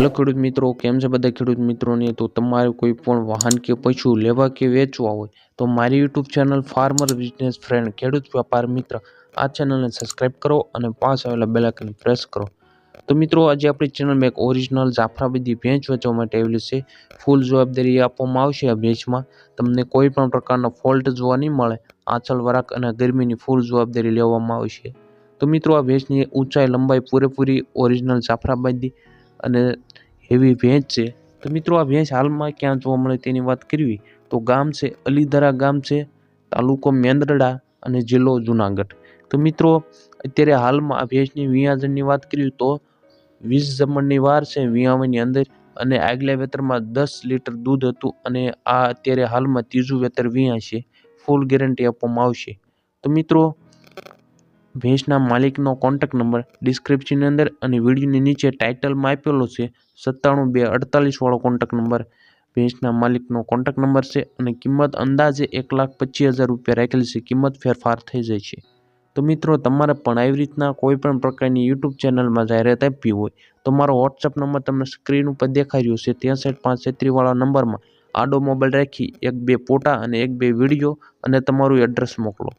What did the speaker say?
Hello ખેડૂત મિત્રો, કેમ છે બધા ખેડૂત મિત્રોને? તો તમારે કોઈ પણ વાહન કે પશુ લેવા કે વેચવા હોય, તો મારી YouTube channel farmer business friend ખેડૂત વ્યાપાર મિત્ર, આ ચેનલને સબસ્ક્રાઈબ કરો અને પાસ આવેલા બેલાકને પ્રેસ કરો. તો મિત્રો, આજે આપણી ચેનલમાં એક ઓરિજિનલ જાફરાબાદી ભેંચ વેચવા માટે આવેલી છે. ફૂલ જવાબદારી આપવામાં આવશે આ ભેંચમાં તમને કોઈ પણ પ્રકારનો ફોલ્ટ જોવા નહીં મળે. આંચલ, વરાક અને ગરમીની ફૂલ જવાબદારી લેવામાં આવશે. તો મિત્રો, આ ભેંચની ઊંચાઈ, લંબાઈ પૂરેપૂરી ઓરિજિનલ જાફરાબાદી અને એવી ભેંસ છે. તો મિત્રો, આ ભેંસ હાલમાં ક્યાં જોવા મળે તેની વાત કરવી? તો ગામ છે અલીદરા ગામ છે, તાલુકો મેંદરડા અને જિલ્લો જુનાગઢ. તો મિત્રો, અત્યારે હાલમાં આ ભેંસની વિયાજનની વાત કરીએ તો વીસ જમણની વાર છે વિયાવાની અંદર અને આગલા વેતરમાં દસ લીટર દૂધ હતું અને આ અત્યારે હાલમાં ત્રીજું વેતર વિયા છે. ફૂલ ગેરંટી આપવામાં આવશે. તો મિત્રો ભેંસના માલિકનો કોન્ટેક્ટ નંબર ડિસ્ક્રિપ્શનની અંદર અને વિડીયોની નીચે ટાઇટલમાં આપેલો છે. સત્તાણું બે અડતાલીસવાળો કોન્ટેક નંબર ભેંસના માલિકનો કોન્ટેક્ટ નંબર છે અને કિંમત અંદાજે એક લાખ પચીસ હજાર રૂપિયા રાખેલી છે. કિંમત ફેરફાર થઈ જાય છે. તો મિત્રો, તમારે પણ આવી રીતના કોઈ પણ પ્રકારની યુટ્યુબ ચેનલમાં જાહેરાત આપવી હોય, તો મારો વોટ્સઅપ નંબર તમને સ્ક્રીન ઉપર દેખાઈ રહ્યો છે. ત્રેસઠ પાંચ છત્રીવાળા નંબરમાં આડો મોબાઈલ રાખી, એક બે ફોટા અને એક બે વીડિયો અને તમારું એડ્રેસ મોકલો.